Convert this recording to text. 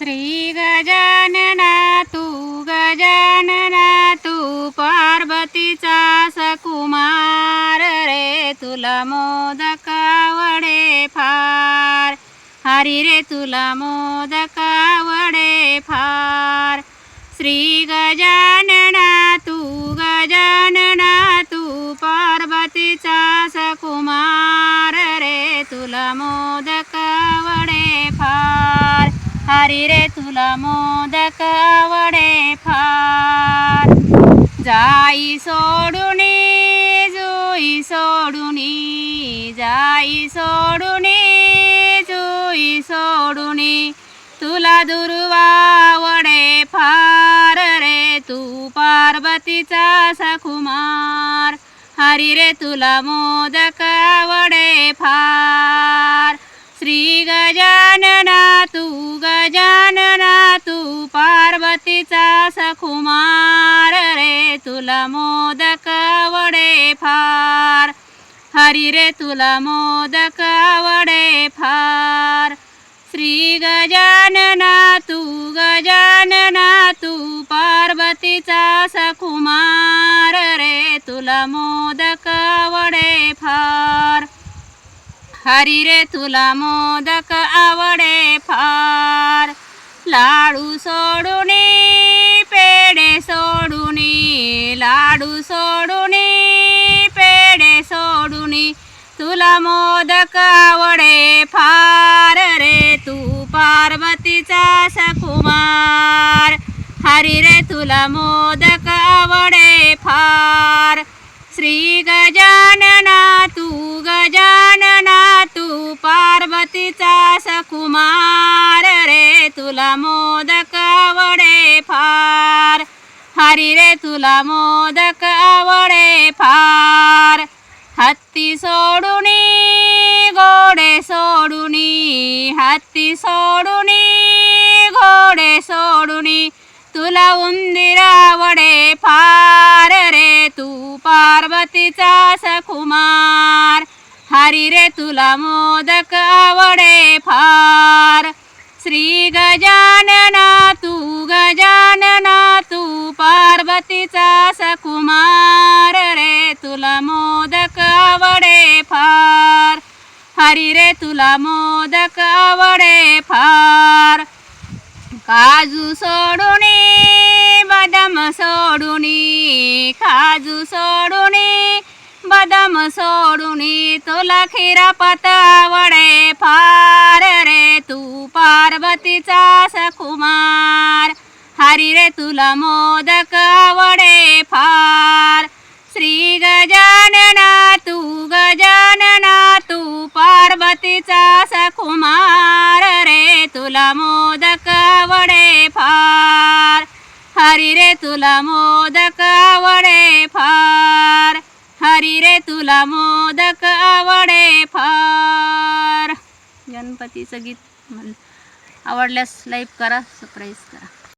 श्री गजानना तू गजानना तू पार्वतीचा सकुमार रे तुला मोदक वडे फार. हरी रे तुला मोदक वडे फार. श्री गजानना तू गजानना तू पार्वतीचा सकुमार रे तुला मोदक वडे फार. हरी रे तुला मोदक वडे फार. जाई सोडून जुई सोडून जाई सोडून जुई सोडून तुला दुर्वावडे फार रे तू पार्वतीचा सखुमार. हरी रे तुला मोदक वडे फार. श्री गजानना तू पार्वतीचा सखुमार रे तुला मोदक वडे फार. हरी रे तुला मोदक आवडे फार. श्री गजानना तू गजानना तू पार्वतीचा सखुमार रे तुला मोदक वडे फार. हरी रे तुला मोदक आवडे फार. लाडू सोडून पेढे सोडून लाडू सोडून पेढे सोडून तुला मोदक आवडे फार रे तू पार्वतीचा सकुमार. हरी रे तुला मोदक आवडे फार. श्री गजा हरी रे तुला मोदक आवडे फार. हत्ती सोडुनी घोडे सोडुनी हत्ती सोडुनी घोडे सोडुनी तुला उंदीर वडे फार रे तू पार्वतीचा सखुमार. हरी रे तुला मोदक आवडे फार. श्री गजानना तू गजान हरी रे तुला मोदक आवडे फार. काजू सोडून बदाम सोडून काजू सोडून बदाम सोडून तुला खिरापत आवडे फार रे तू पार्वतीचा सकुमार हरी रे तुला मोदक आवडे फार. तिचा सकुमार रे तुला मोदक आवडे फार. हरी रे तुला मोदक आवडे फार. हरी रे तुला मोदक आवडे फार. गणपतीचं गीत म्हण आवडल्यास लाईक करा सबस्क्राईब करा.